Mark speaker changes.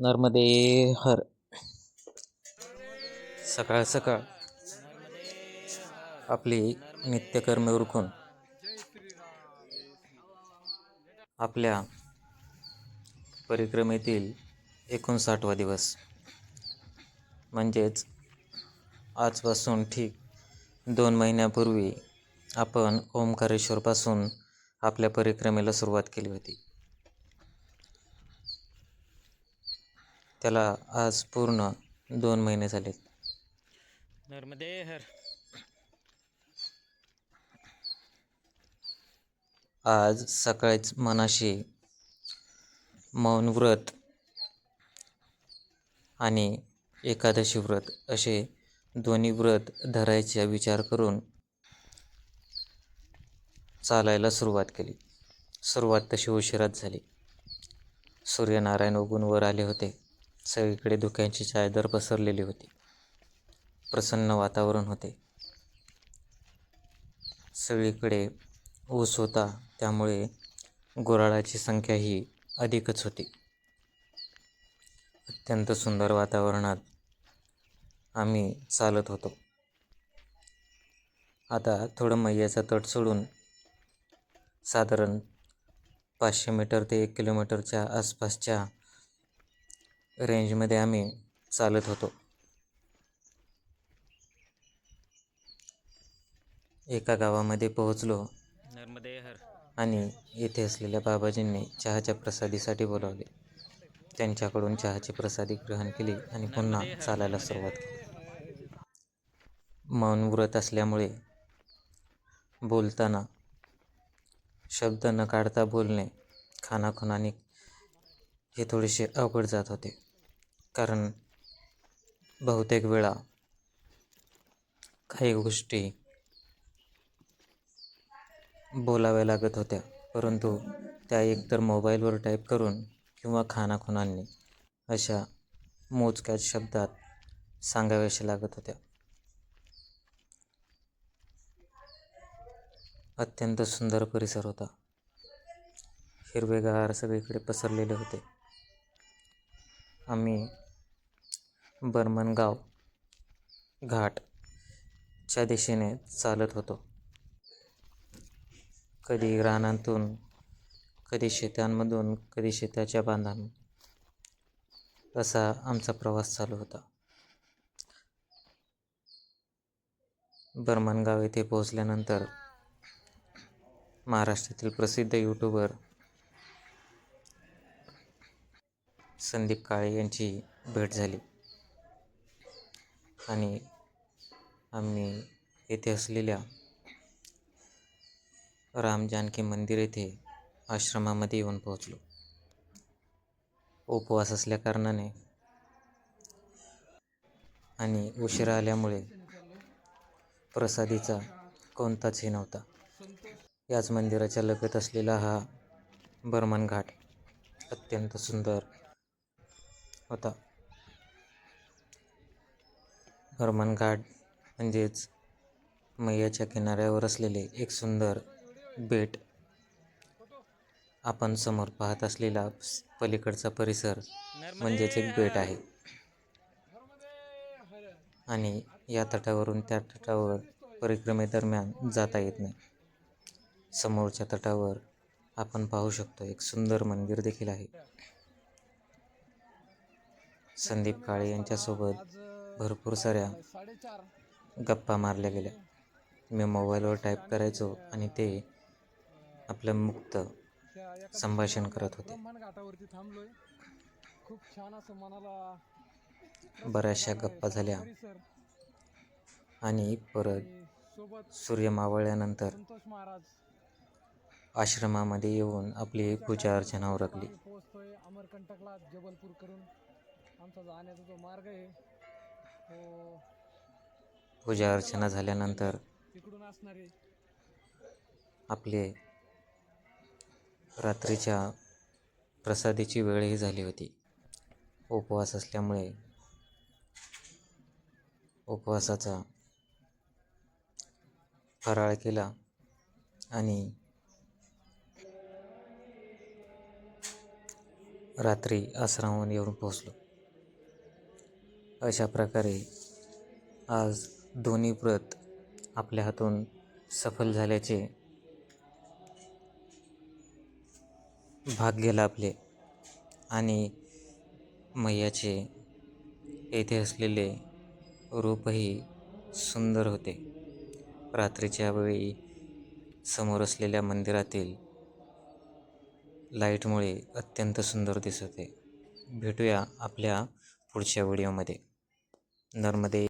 Speaker 1: नर्मदे हर. सकाळ सकाळ आपली नित्यकर्मे उरकून आपल्या परिक्रमेतील एकोणसाठवा दिवस. म्हणजेच आजपासून ठीक दोन महिन्यापूर्वी आपण ओंकारेश्वरपासून आपल्या परिक्रमेला सुरुवात केली होती. त्याला आज पूर्ण दोन महिने झालेत.
Speaker 2: नर्मदे हर.
Speaker 1: आज सकाळीच मनाशी मौन व्रत आणि एकादशी व्रत असे दोन्ही व्रत धरायचा विचार करून चालायला सुरुवात केली. सुरुवात तशी उशिराच झाली. सूर्यनारायण उगून वर आले होते. सगळीकडे धुक्यांची चादर पसरलेली होती. प्रसन्न वातावरण होते. सगळीकडे ऊस होता त्यामुळे गुराळाची संख्या ही अधिकच होती. अत्यंत सुंदर वातावरणात आम्ही चालत होतो. आता थोडं मैयाचा तट सोडून साधारण पाचशे मीटर ते एक किलोमीटरच्या आसपासच्या रेंजमध्ये आम्ही चालत होतो. एका गावामध्ये पोहोचलो. आणि येथे असलेल्या बाबाजींनी चहाच्या प्रसादीसाठी बोलावले. त्यांच्याकडून चहाची प्रसादी ग्रहण केली आणि पुन्हा चालायला सुरुवात केली. मौन व्रत असल्यामुळे बोलताना शब्द न काढता बोलणे खानाखुनाने हे थोडेसे अवघड जात होते. कारण बहुतेक वेळा काही गोष्टी बोलाव्या लागत होत्या. परंतु त्या एकतर मोबाईलवर टाईप करून किंवा खानाखुनांनी अशा मोजक्याच शब्दात सांगाव्याशा लागत होत्या. अत्यंत सुंदर परिसर होता. हिरवेगार सगळीकडे पसरलेले होते. आम्ही बर्मनगाव घाटच्या दिशेने चालत होतो. कधी रानातून कधी शेतांमधून कधी शेताच्या बांधांमधून असा आमचा प्रवास चालू होता. बर्मनगाव येथे पोहोचल्यानंतर महाराष्ट्रातील प्रसिद्ध यूट्यूबर संदीप काळे यांची भेट झाली. आणि आम्ही येथे असलेल्या राम जानकी मंदिर येथे आश्रमामध्ये येऊन पोहोचलो. उपवास असल्याकारणाने आणि उशिरा आल्यामुळे प्रसादीचा कोणताच हे नव्हता. याच मंदिराच्या लगत असलेला हा बर्मन घाट अत्यंत सुंदर होता. बर्मन घाट म्हणजेच मैयाच्या किनाऱ्यावर असलेले एक सुंदर बेट आपण समोर पाहत असलेला पलीकडचा परिसर म्हणजेच एक बेट आहे. आणि या तटावरून त्या तटावर परिक्रमेदरम्यान जाता येत नाही. समोरच्या तटावर आपण पाहू शकतो एक सुंदर मंदिर देखील आहे. संदीप काळे यांच्यासोबत भरपूर साऱ्या गप्पा मारल्या गेल्या. मी मोबाईलवर टाईप करायचो आणि ते आपलं मुक्त संभाषण करत होते. बऱ्याचशा गप्पा झाल्या. आणि परत सूर्य मावळल्यानंतर आश्रमामध्ये येऊन आपली पूजा अर्चना उरकली.
Speaker 3: आमचा जाण्याचा जो मार्ग आहे तो
Speaker 1: पूजा अर्चना झाल्यानंतर
Speaker 3: तिकडून असणार
Speaker 1: आपले रात्रीच्या प्रसादीची वेळही झाली होती. उपवास असल्यामुळे उपवासाचा फराळ केला आणि रात्री आश्रमावर येऊन पोहोचलो. अशा प्रकारे आज दोन्ही व्रत आपल्या हातून सफल झाल्याचे भाग्य लाभले आणि मैयाचे येथे असलेले रूपही सुंदर होते. रात्रीच्या वेळी समोर असलेल्या मंदिरातील लाईटमुळे अत्यंत सुंदर दिसत. आहे भेटूया आपल्या पुढच्या व्हिडिओमध्ये. नर्मदे.